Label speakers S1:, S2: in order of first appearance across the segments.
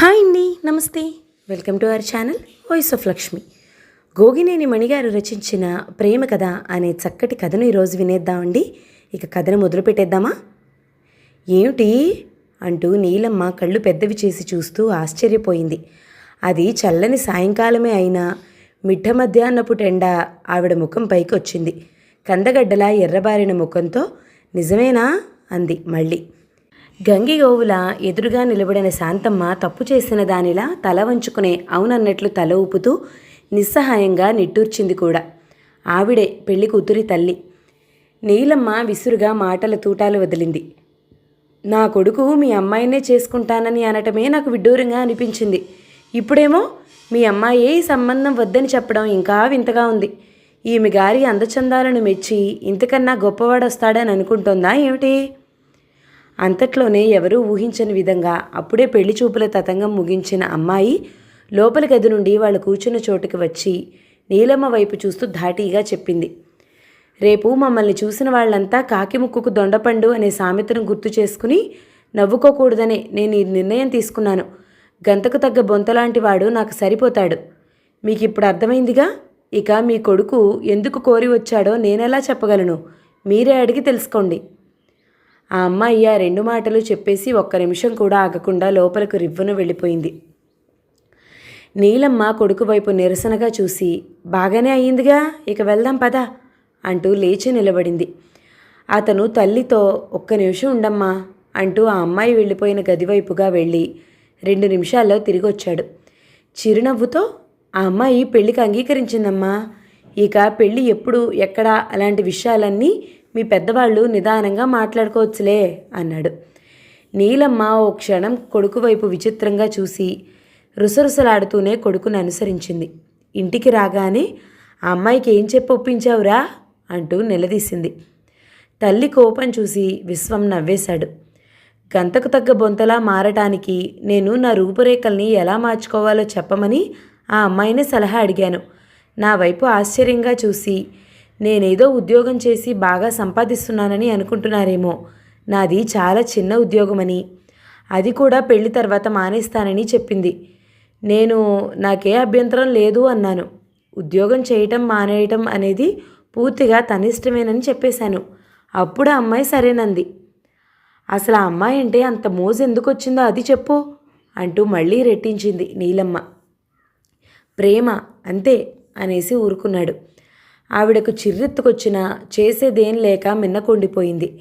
S1: Hi అండి నమస్తే. Welcome to our channel voice of Lakshmi. Gogineni మణిగారు రచించిన ప్రేమ కథ అనే చక్కటి కథను ఈరోజు వినేద్దామండి. ఇక కథను మొదలు పెట్టేద్దామా? ఏమిటి? అంటూ నీలమ్మ కళ్ళు పెద్దవి చేసి చూస్తూ ఆశ్చర్యపోయింది. అది చల్లని సాయంకాలమే అయినా మిట్ట మధ్యాహ్నపు టెండ ఆవిడ ముఖం పైకి వచ్చింది కందగడ్డలా ఎర్రబారిన ముఖంతో నిజమేనా? అంది మళ్ళీ. గంగిగోవుల ఎదురుగా నిలబడిన శాంతమ్మ తప్పు చేసిన దానిలా తల వంచుకునే అవునన్నట్లు తల ఊపుతూ నిస్సహాయంగా నిట్టూర్చింది కూడా. ఆవిడే పెళ్ళి కూతురి తల్లి. నీలమ్మ విసురుగా మాటల తూటాలు వదిలింది. నా కొడుకు మీ అమ్మాయినే చేసుకుంటానని అనటమే నాకు విడ్డూరంగా అనిపించింది. ఇప్పుడేమో మీ అమ్మాయి ఈ సంబంధం వద్దని చెప్పడం ఇంకా వింతగా ఉంది. ఈమె గారి అందచందాలను మెచ్చి ఇంతకన్నా గొప్పవాడొస్తాడని అనుకుంటోందా ఏమిటి? అంతట్లోనే ఎవరూ ఊహించని విధంగా అప్పుడే పెళ్ళి చూపుల తతంగం ముగించిన అమ్మాయి లోపలి గది నుండి వాళ్ళు కూర్చున్న చోటుకి వచ్చి నీలమ్మ వైపు చూస్తూ ధాటీగా చెప్పింది. రేపు మమ్మల్ని చూసిన వాళ్ళంతా కాకి ముక్కుకు దొండపండు అనే సామెతను గుర్తు చేసుకుని నవ్వుకోకూడదనే నేను ఈ నిర్ణయం తీసుకున్నాను. గంతకు తగ్గ బొంతలాంటి వాడు నాకు సరిపోతాడు. మీకు ఇప్పుడు అర్థమైందిగా? ఇక మీ కొడుకు ఎందుకు కోరి వచ్చాడో నేనెలా చెప్పగలను? మీరే అడిగి తెలుసుకోండి. ఆ అమ్మాయి ఆ రెండు మాటలు చెప్పేసి ఒక్క నిమిషం కూడా ఆగకుండా లోపలకు రివ్వును వెళ్ళిపోయింది. నీలమ్మ కొడుకు వైపు నిరసనగా చూసి బాగానే అయ్యిందిగా ఇక వెళ్దాం పదా అంటూ లేచి నిలబడింది. అతను తల్లితో ఒక్క నిమిషం ఉండమ్మా అంటూ ఆ అమ్మాయి వెళ్ళిపోయిన గదివైపుగా వెళ్ళి రెండు నిమిషాల్లో తిరిగొచ్చాడు. చిరునవ్వుతో ఆ అమ్మాయి పెళ్ళికి అంగీకరించిందమ్మా. ఇక పెళ్ళి ఎప్పుడు ఎక్కడ అలాంటి విషయాలన్నీ మీ పెద్దవాళ్ళు నిదానంగా మాట్లాడుకోవచ్చులే అన్నాడు. నీలమ్మ ఓ క్షణం కొడుకు వైపు విచిత్రంగా చూసి రుసరుసలాడుతూనే కొడుకును అనుసరించింది. ఇంటికి రాగానే ఆ అమ్మాయికి ఏం చెప్పి ఒప్పించావురా? అంటూ నిలదీసింది. తల్లి కోపం చూసి విశ్వం నవ్వేశాడు. గంతకు తగ్గ బొంతలా మారటానికి నేను నా రూపురేఖల్ని ఎలా మార్చుకోవాలో చెప్పమని ఆ అమ్మాయిని సలహా అడిగాను. నా వైపు ఆశ్చర్యంగా చూసి నేనేదో ఉద్యోగం చేసి బాగా సంపాదిస్తున్నానని అనుకుంటున్నారేమో. నాది చాలా చిన్న ఉద్యోగమని. అది కూడా పెళ్ళి తర్వాత మానేస్తానని చెప్పింది. నేను నాకే అభ్యంతరం లేదు అన్నాను. ఉద్యోగం చేయటం మానేయటం అనేది పూర్తిగా తనిష్టమేనని చెప్పేశాను. అప్పుడు ఆ అమ్మాయి సరేనంది. అసలు ఆ అమ్మాయి అంటే అంత మోజు ఎందుకు వచ్చిందో అది చెప్పు అంటూ మళ్ళీ రెట్టించింది నీలమ్మ. ప్రేమ అంతే అనేసి ఊరుకున్నాడు. ఆవిడకు చిర్రెత్తుకొచ్చిన చేసేదేం లేక మిన్నకొండిపోయింది.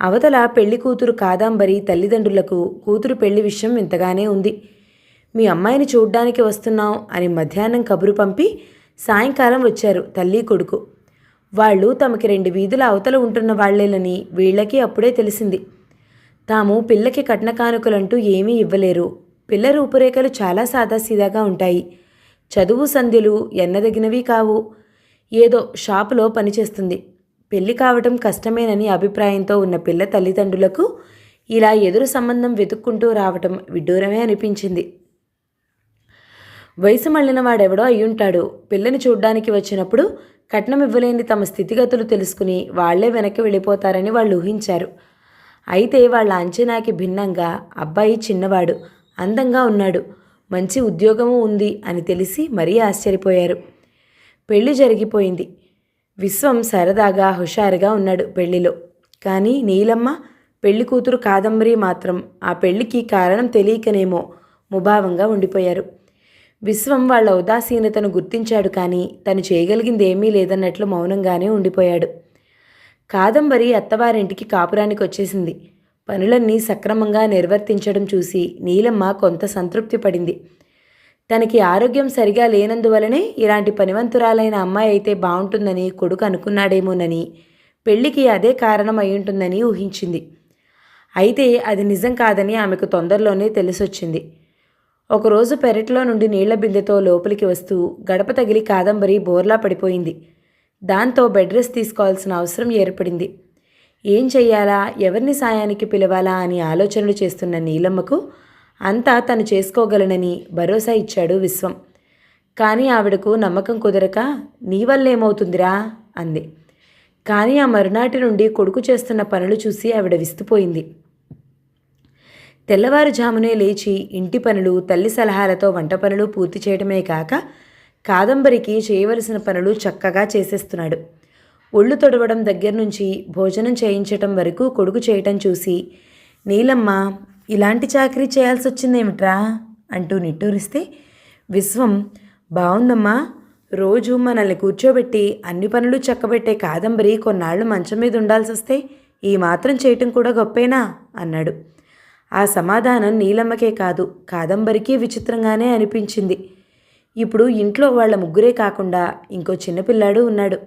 S1: అవతల పెళ్ళి కూతురు కాదాంబరి తల్లిదండ్రులకు కూతురు పెళ్ళి విషయం ఇంతగానే ఉంది. మీ అమ్మాయిని చూడ్డానికి వస్తున్నాం అని మధ్యాహ్నం కబురు పంపి సాయంకాలం వచ్చారు తల్లి కొడుకు. వాళ్ళు తమకి రెండు వీధుల అవతల ఉంటున్న వాళ్ళేనని వీళ్ళకి అప్పుడే తెలిసింది. తాము పిల్లకి కట్న కానుకలంటూ ఏమీ ఇవ్వలేరు. పిల్ల రూపురేఖలు చాలా సాదాసీదాగా ఉంటాయి. చదువు సంధ్యలు ఎన్నదగినవి కావు. ఏదో షాపులో పనిచేస్తుంది. పెళ్ళి కావటం కష్టమేనని అభిప్రాయంతో ఉన్న పిల్ల తల్లిదండ్రులకు ఇలా ఎదురు సంబంధం వెతుక్కుంటూ రావటం విడ్డూరమే అనిపించింది. వయసు మళ్ళిన వాడెవడో అయ్యుంటాడు. పిల్లని చూడ్డానికి వచ్చినప్పుడు కట్నం ఇవ్వలేని తమ స్థితిగతులు తెలుసుకుని వాళ్ళే వెనక్కి వెళ్ళిపోతారని వాళ్ళు ఊహించారు. అయితే వాళ్ళ అంచనాకి భిన్నంగా అబ్బాయి చిన్నవాడు అందంగా ఉన్నాడు. మంచి ఉద్యోగము ఉంది అని తెలిసి మరీ ఆశ్చర్యపోయారు. పెళ్ళి జరిగిపోయింది. విశ్వం సరదాగా హుషారుగా ఉన్నాడు పెళ్ళిలో. కానీ నీలమ్మ పెళ్ళి కూతురు కాదంబరి మాత్రం. ఆ పెళ్ళికి కారణం తెలియకనేమో ముభావంగా ఉండిపోయారు. విశ్వం వాళ్ళ ఉదాసీనతను గుర్తించాడు కానీ తను చేయగలిగింది ఏమీ లేదన్నట్లు మౌనంగానే ఉండిపోయాడు. కాదంబరి అత్తవారింటికి కాపురానికి వచ్చేసింది. పనులన్నీ సక్రమంగా నిర్వర్తించడం చూసి నీలమ్మ కొంత సంతృప్తి పడింది. తనకి ఆరోగ్యం సరిగా లేనందువలనే ఇలాంటి పనివంతురాలైన అమ్మాయి అయితే బాగుంటుందని కొడుకు అనుకున్నాడేమోనని పెళ్ళికి అదే కారణం అయ్యుంటుందని ఊహించింది. అయితే అది నిజం కాదని ఆమెకు తొందరలోనే తెలిసొచ్చింది. ఒకరోజు పెరట్లో నుండి నీళ్ళ బిందెతో లోపలికి వస్తూ గడప తగిలి కాదంబరి బోర్లా పడిపోయింది. దాంతో బెడ్ రెస్ట్ తీసుకోవాల్సిన అవసరం ఏర్పడింది. ఏం చెయ్యాలా? ఎవరిని సాయానికి పిలవాలా అని ఆలోచనలు చేస్తున్న నీలమ్మకు అంతా తను చేసుకోగలనని భరోసా ఇచ్చాడు విశ్వం. కానీ ఆవిడకు నమ్మకం కుదరక నీ వల్లేమవుతుందిరా? అంది. కానీ ఆ మరునాటి నుండి కొడుకు చేస్తున్న పనులు చూసి ఆవిడ విస్తుపోయింది. తెల్లవారుజామునే లేచి ఇంటి పనులు తల్లి సలహాలతో వంట పనులు పూర్తి చేయడమే కాక కాదంబరికి చేయవలసిన పనులు చక్కగా చేసేస్తున్నాడు. ఒళ్ళు తొడవడం దగ్గర నుంచి భోజనం చేయించటం వరకు కొడుకు చేయటం చూసి నీలమ్మ ఇలాంటి చాకరీ చేయాల్సి వచ్చిందేమిట్రా అంటూ నిట్టూరిస్తే విశ్వం బాగుందమ్మా రోజు మనల్ని కూర్చోబెట్టి అన్ని పనులు చక్కబెట్టే కాదంబరి కొన్నాళ్ళు మంచం మీద ఉండాల్సి వస్తే ఈ మాత్రం చేయటం కూడా గొప్పేనా? అన్నాడు. ఆ సమాధానం నీలమ్మకే కాదు కాదంబరికి విచిత్రంగానే అనిపించింది. ఇప్పుడు ఇంట్లో వాళ్ళ ముగ్గురే కాకుండా ఇంకో చిన్నపిల్లాడు ఉన్నాడు.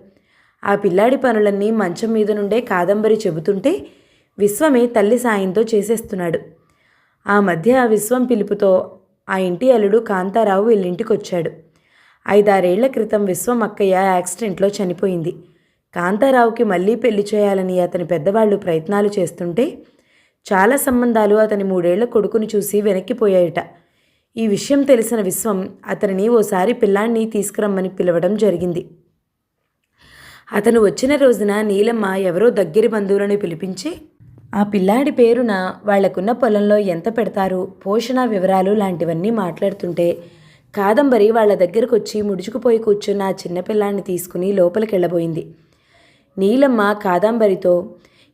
S1: ఆ పిల్లాడి పనులన్నీ మంచం మీద నుండే కాదంబరి చెబుతుంటే విశ్వమే తల్లి సాయంతో చేసేస్తున్నాడు. ఆ మధ్య ఆ విశ్వం పిలుపుతో ఆ ఇంటి అల్లుడు కాంతారావు వెళ్ళింటికొచ్చాడు. ఐదారేళ్ళ క్రితం విశ్వం అక్కయ్య యాక్సిడెంట్లో చనిపోయింది. కాంతారావుకి మళ్ళీ పెళ్ళి చేయాలని అతని పెద్దవాళ్ళు ప్రయత్నాలు చేస్తుంటే చాలా సంబంధాలు అతని మూడేళ్ళ కొడుకుని చూసి వెనక్కిపోయాయట. ఈ విషయం తెలిసిన విశ్వం అతనిని ఓసారి పిల్లాన్ని తీసుకురమ్మని పిలవడం జరిగింది. అతను వచ్చిన రోజున నీలమ్మ ఎవరో దగ్గరి బంధువులను పిలిపించి ఆ పిల్లాడి పేరున వాళ్ళకున్న పొలంలో ఎంత పెడతారు? పోషణ వివరాలు లాంటివన్నీ మాట్లాడుతుంటే కాదంబరి వాళ్ళ దగ్గరకు వచ్చి ముడుచుకుపోయి కూర్చున్న ఆ చిన్నపిల్లాన్ని తీసుకుని లోపలికి వెళ్ళబోయింది నీలమ్మ కాదంబరితో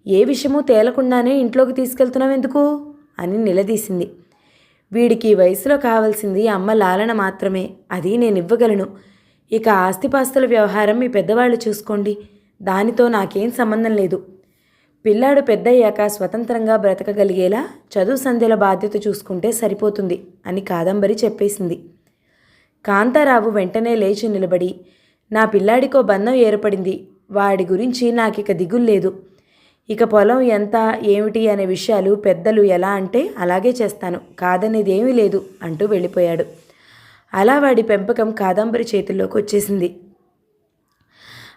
S1: ఏ విషయమూ తేలకుండానే ఇంట్లోకి తీసుకెళ్తున్నావు ఎందుకు అని నిలదీసింది. వీడికి వయసులో కావాల్సింది అమ్మ లాలన మాత్రమే అది నేను ఇవ్వగలను ఇక ఆస్తిపాస్తుల వ్యవహారం మీ పెద్దవాళ్ళు చూసుకోండి. దానితో నాకేం సంబంధం లేదు. పిల్లాడు పెద్దయ్యాక స్వతంత్రంగా బ్రతకగలిగేలా చదువు సంధ్యల బాధ్యత చూసుకుంటే సరిపోతుంది అని కాదంబరి చెప్పేసింది. కాంతారావు వెంటనే లేచి నిలబడి నా పిల్లాడికో బంధం ఏర్పడింది వాడి గురించి నాకిక దిగుల్లేదు. ఇక పొలం ఎంత ఏమిటి అనే విషయాలు పెద్దలు ఎలా అంటే అలాగే చేస్తాను కాదనేది ఏమీ లేదు అంటూ వెళ్ళిపోయాడు. అలా వాడి పెంపకం కాదంబరి చేతుల్లోకి వచ్చేసింది.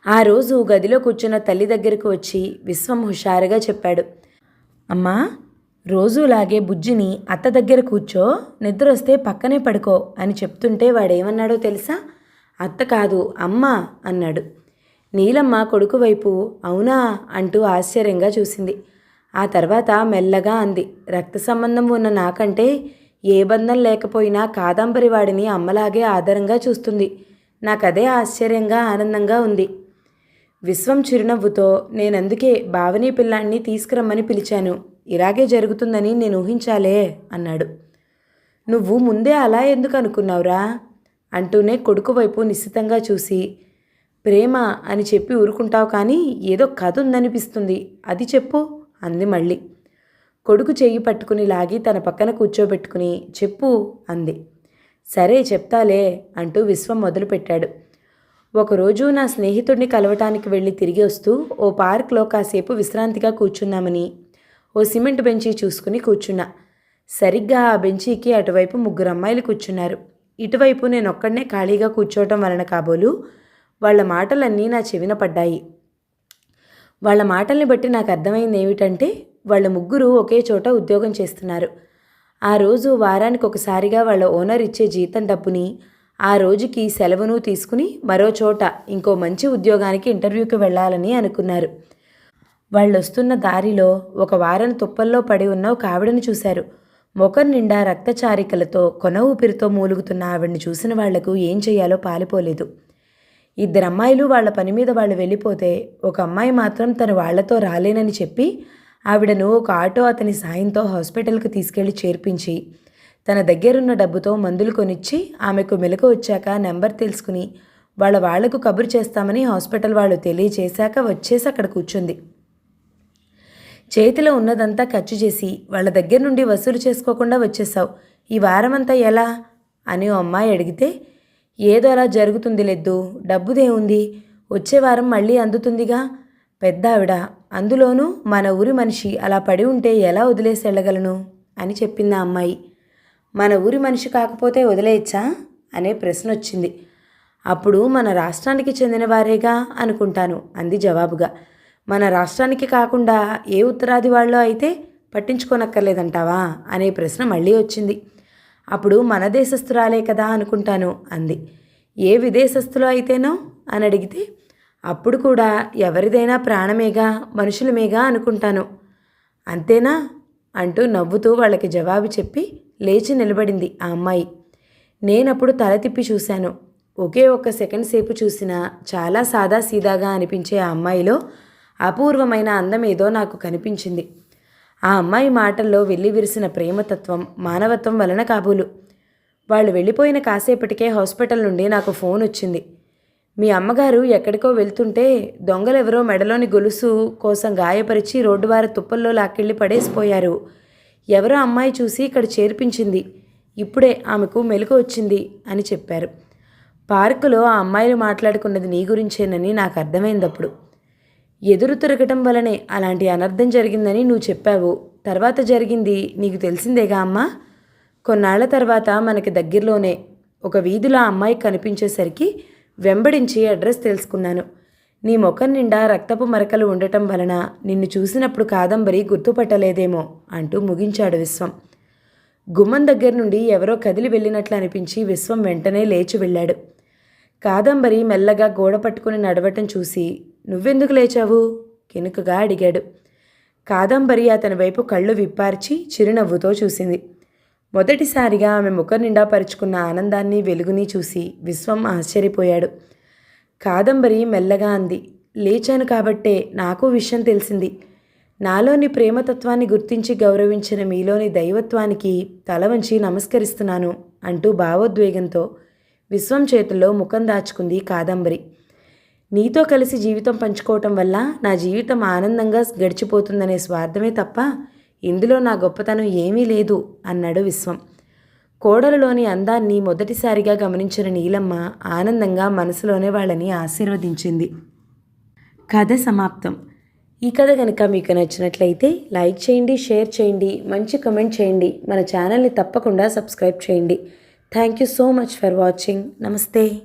S1: ఆ రోజు గదిలో కూర్చున్న తల్లి దగ్గరకు వచ్చి విశ్వం హుషారుగా చెప్పాడు. అమ్మా రోజులాగే బుజ్జిని అత్త దగ్గర కూర్చో నిద్ర వస్తే పక్కనే పడుకో అని చెప్తుంటే వాడేమన్నాడో తెలుసా? అత్త కాదు అమ్మ అన్నాడు. నీలమ్మ కొడుకు వైపు అవునా అంటూ ఆశ్చర్యంగా చూసింది. ఆ తర్వాత మెల్లగా అంది. రక్త సంబంధం ఉన్న నాకంటే ఏ బంధం లేకపోయినా కాదంబరి వాడిని అమ్మలాగే ఆదరంగా చూస్తుంది. నాకదే ఆశ్చర్యంగా ఆనందంగా ఉంది. విశ్వం చిరునవ్వుతో నేనందుకే భావనీ పిల్లాన్ని తీసుకురమ్మని పిలిచాను. ఇలాగే జరుగుతుందని నేను ఊహించాలే అన్నాడు. నువ్వు ముందే అలా ఎందుకు అనుకున్నావురా? అంటూనే కొడుకు వైపు నిశ్చితంగా చూసి ప్రేమ అని చెప్పి ఊరుకుంటావు కానీ ఏదో కథ ఉందనిపిస్తుంది. అది చెప్పు అంది మళ్ళీ. కొడుకు చెయ్యి పట్టుకుని లాగి తన పక్కన కూర్చోబెట్టుకుని చెప్పు అంది. సరే చెప్తాలే అంటూ విశ్వం మొదలుపెట్టాడు. ఒకరోజు నా స్నేహితుడిని కలవటానికి వెళ్ళి తిరిగి వస్తూ ఓ పార్క్లో కాసేపు విశ్రాంతిగా కూర్చున్నామని ఓ సిమెంట్ బెంచీ చూసుకుని కూర్చున్నా. సరిగ్గా ఆ బెంచీకి అటువైపు ముగ్గురు అమ్మాయిలు కూర్చున్నారు. ఇటువైపు నేను ఒక్కడనే ఖాళీగా కూర్చోవటం వలన కాబోలు వాళ్ళ మాటలన్నీ నా చెవిన పడ్డాయి. వాళ్ళ మాటల్ని బట్టి నాకు అర్థమైంది ఏమిటంటే వాళ్ళ ముగ్గురు ఒకే చోట ఉద్యోగం చేస్తున్నారు. ఆ రోజు వారానికి ఒకసారిగా వాళ్ళ ఓనర్ ఇచ్చే జీతం డబ్బుని ఆ రోజుకి సెలవును తీసుకుని మరో చోట ఇంకో మంచి ఉద్యోగానికి ఇంటర్వ్యూకి వెళ్ళాలని అనుకున్నారు. వాళ్ళొస్తున్న దారిలో ఒక వారం తుప్పల్లో పడి ఉన్న ఒక ఆవిడని చూశారు. ముఖం నిండా రక్తచారికలతో కొన ఊపిరితో మూలుగుతున్న ఆవిడని చూసిన వాళ్ళకు ఏం చేయాలో పాలిపోలేదు. ఇద్దరు అమ్మాయిలు వాళ్ళ పని మీద వాళ్ళు వెళ్ళిపోతే ఒక అమ్మాయి మాత్రం తను వాళ్ళతో రాలేనని చెప్పి ఆవిడను ఒక ఆటో అతని సాయంతో హాస్పిటల్కి తీసుకెళ్ళి చేర్పించి తన దగ్గరున్న డబ్బుతో మందులు కొనిచ్చి ఆమెకు మెలకు వచ్చాక నెంబర్ తెలుసుకుని వాళ్ళ వాళ్ళకు కబురు చేస్తామని హాస్పిటల్ వాళ్ళు తెలియచేశాక వచ్చేసి అక్కడ కూర్చుంది. చేతిలో ఉన్నదంతా ఖర్చు చేసి వాళ్ళ దగ్గర నుండి వసూలు చేసుకోకుండా వచ్చేసావు ఈ వారమంతా ఎలా? అని ఓ అమ్మాయి అడిగితే ఏదో అలా జరుగుతుంది లెద్దు డబ్బుదేముంది వచ్చే వారం మళ్ళీ అందుతుందిగా. పెద్ద ఆవిడ అందులోనూ మన ఊరి మనిషి అలా పడి ఉంటే ఎలా వదిలేసి వెళ్ళగలను? అని చెప్పింది ఆ అమ్మాయి. మన ఊరి మనిషి కాకపోతే వదిలేయచ్చా? అనే ప్రశ్న వచ్చింది అప్పుడు మన రాష్ట్రానికి చెందిన వారేగా అనుకుంటాను అంది జవాబుగా. మన రాష్ట్రానికి కాకుండా ఏ ఉత్తరాది వాళ్ళు అయితే పట్టించుకోనక్కర్లేదంటావా? అనే ప్రశ్న మళ్ళీ వచ్చింది. అప్పుడు మన దేశస్థురాలే కదా అనుకుంటాను అంది. ఏ విదేశస్థులు అయితేనో? అని అడిగితే అప్పుడు కూడా ఎవరిదైనా ప్రాణమేగా మనుషులమేగా అనుకుంటాను. అంతేనా? అంటూ నవ్వుతూ వాళ్ళకి జవాబు చెప్పి లేచి నిలబడింది ఆ అమ్మాయి. నేనప్పుడు తల తిప్పి చూశాను. ఒకే ఒక్క సెకండ్ సేపు చూసినా చాలా సాదా సీదాగా అనిపించే ఆ అమ్మాయిలో అపూర్వమైన అందం ఏదో నాకు కనిపించింది. ఆ అమ్మాయి మాటల్లో వెళ్ళి విరిసిన ప్రేమతత్వం మానవత్వం వలన కాబూలు. వాళ్ళు వెళ్ళిపోయిన కాసేపటికే హాస్పిటల్ నుండి నాకు ఫోన్ వచ్చింది. మీ అమ్మగారు ఎక్కడికో వెళ్తుంటే దొంగలెవరో మెడలోని గొలుసు కోసం గాయపరిచి రోడ్డు వారి తుప్పల్లో లాక్కెళ్ళి పడేసిపోయారు. ఎవరో అమ్మాయి చూసి ఇక్కడ చేర్పించింది. ఇప్పుడే ఆమెకు మెలకు వచ్చింది అని చెప్పారు. పార్కులో ఆ అమ్మాయిలు మాట్లాడుకున్నది నీ గురించేనని నాకు అర్థమైందప్పుడు. ఎదురు తిరగటం వలనే అలాంటి అనర్థం జరిగిందని నువ్వు చెప్పావు. తర్వాత జరిగింది నీకు తెలిసిందేగా అమ్మా? కొన్నాళ్ళ తర్వాత మనకి దగ్గరలోనే ఒక వీధిలో ఆ అమ్మాయి కనిపించేసరికి వెంబడించి అడ్రస్ తెలుసుకున్నాను. నీ ముఖం నిండా రక్తపు మరకలు ఉండటం వలన నిన్ను చూసినప్పుడు కాదంబరి గుర్తుపట్టలేదేమో అంటూ ముగించాడు విశ్వం. గుమ్మం దగ్గర నుండి ఎవరో కదిలి వెళ్ళినట్లు అనిపించి విశ్వం వెంటనే లేచి వెళ్ళాడు. కాదంబరి మెల్లగా గోడ పట్టుకుని నడవటం చూసి నువ్వెందుకు లేచావు? కెనుకగా అడిగాడు. కాదంబరి అతని వైపు కళ్ళు విప్పార్చి చిరునవ్వుతో చూసింది. మొదటిసారిగా ఆమె ముఖం నిండా పరుచుకున్న ఆనందాన్ని వెలుగుని చూసి విశ్వం ఆశ్చర్యపోయాడు. కాదంబరి మెల్లగా అంది. లేచాను కాబట్టే నాకు విషయం తెలిసింది. నాలోని ప్రేమతత్వాన్ని గుర్తించి గౌరవించిన మీలోని దైవత్వానికి తల వంచి నమస్కరిస్తున్నాను అంటూ భావోద్వేగంతో విశ్వం చేతుల్లో ముఖం దాచుకుంది కాదంబరి. నీతో కలిసి జీవితం పంచుకోవటం వల్ల నా జీవితం ఆనందంగా గడిచిపోతుందనే స్వార్థమే తప్ప ఇందులో నా గొప్పతనం ఏమీ లేదు అన్నాడు విశ్వం. కోడలలోని అందాన్ని మొదటిసారిగా గమనించిన నీలమ్మ ఆనందంగా మనసులోనే వాళ్ళని ఆశీర్వదించింది. కథ సమాప్తం. ఈ కథ కనుక మీకు నచ్చినట్లయితే లైక్ చేయండి షేర్ చేయండి మంచి కమెంట్ చేయండి. మన ఛానల్ని తప్పకుండా సబ్స్క్రైబ్ చేయండి. Thank you so much for watching. నమస్తే.